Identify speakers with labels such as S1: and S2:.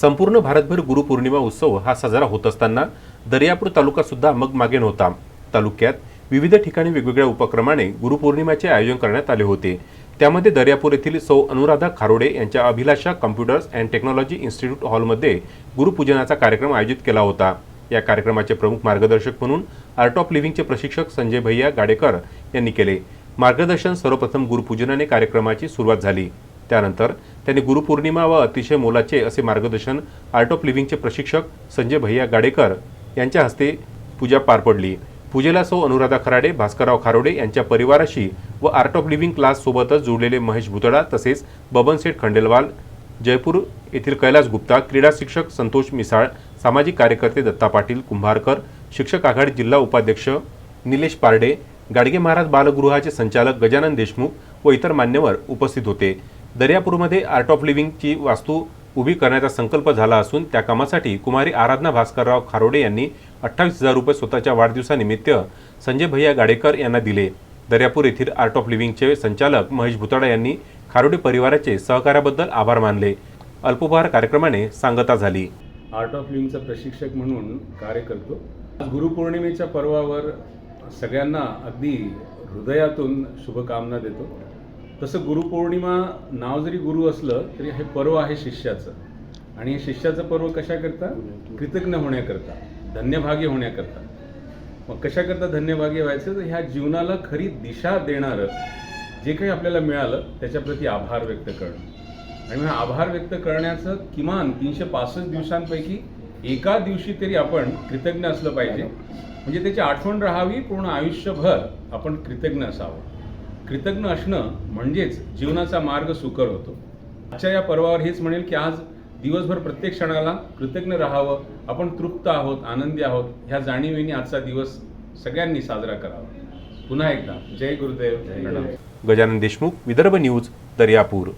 S1: संपूर्ण भारतभर गुरुपौर्णिमा उत्सव हा साजरा होत असताना दर्यापूर तालुका सुद्धा मग मागे नव्हता. तालुक्यात विविध ठिकाणी वेगवेगळ्या उपक्रमाने गुरुपौर्णिमेचे आयोजन करण्यात आले होते. त्यामध्ये दर्यापूर येथील सौ अनुराधा खारोडे यांच्या Abhilasha computers and technology institute हॉलमध्ये गुरुपूजनाचा कार्यक्रम आयोजित केला होता. या कार्यक्रमाचे प्रमुख मार्गदर्शक म्हणून आर्ट ऑफ लिव्हिंगचे प्रशिक्षक संजय भैया गाडेकर यांनी केले. मार्गदर्शन सर्वप्रथम गुरुपूजनाने कार्यक्रमाची सुरुवात झाली. त्यानंतर त्यांनी गुरुपौर्णिमा व अतिशय मोलाचे असे मार्गदर्शन आर्ट ऑफ लिव्हिंगचे प्रशिक्षक संजय भैया गाडेकर यांच्या हस्ते पूजा पार पडली. पूजेला सौ अनुराधा खराडे भास्करराव खारोडे यांच्या परिवाराशी व आर्ट ऑफ लिव्हिंग क्लास सोबतच जोडलेले महेश भुतडा तसेच बबनसेठ खंडेलवाल जयपूर येथील कैलास गुप्ता क्रीडा शिक्षक संतोष मिसाळ सामाजिक कार्यकर्ते दत्ता पाटील कुंभारकर शिक्षक आघाडी जिल्हा उपाध्यक्ष निलेश पारडे गाडगे महाराज बालगृहाचे संचालक गजानन देशमुख व इतर मान्यवर उपस्थित होते. दर्यापूरमध्ये आर्ट ऑफ लिव्हिंगची वास्तू उभी करण्याचा संकल्प झाला असून त्या कामासाठी कुमारी आराधना भास्करराव खारोडे यांनी अठ्ठावीस हजार रुपये स्वतःच्या वाढदिवसानिमित्त संजय भैया गाडेकर यांना दिले. दर्यापूर येथील आर्ट ऑफ लिव्हिंगचे संचालक महेश भुताडा यांनी खारोडे परिवाराचे सहकार्याबद्दल आभार मानले. अल्पोपहार कार्यक्रमाने सांगता झाली.
S2: आर्ट ऑफ लिव्हिंगचा प्रशिक्षक म्हणून कार्य करतो. आज गुरुपौर्णिमेच्या पर्वावर सगळ्यांना अगदी हृदयातून शुभकामना देतो. तसं गुरुपौर्णिमा नाव जरी गुरु असलं तरी हे पर्व आहे शिष्याचं. आणि हे शिष्याचं पर्व कशाकरता कृतज्ञ होण्याकरता धन्यभागी होण्याकरता. मग कशाकरता धन्यभागी व्हायचं? तर ह्या जीवनाला खरी दिशा देणारं जे काही आपल्याला मिळालं त्याच्याप्रती आभार व्यक्त करणं. आणि मग आभार व्यक्त करण्याचं किमान तीनशे पासष्ट दिवसांपैकी एका दिवशी तरी आपण कृतज्ञ असलं पाहिजे. म्हणजे त्याची आठवण राहावी पूर्ण आयुष्यभर आपण कृतज्ञ असावं. कृतज्ञ असणं म्हणजेच जीवनाचा मार्ग सुकर होतो. आजच्या या पर्वावर हेच म्हणेल की आज दिवसभर प्रत्येक क्षणाला कृतज्ञ राहावं आपण तृप्त आहोत आनंदी आहोत ह्या जाणीवेने आजचा दिवस सगळ्यांनी साजरा करावा. पुन्हा एकदा जय गुरुदेव
S1: गजानन देशमुख विदर्भ न्यूज दर्यापूर.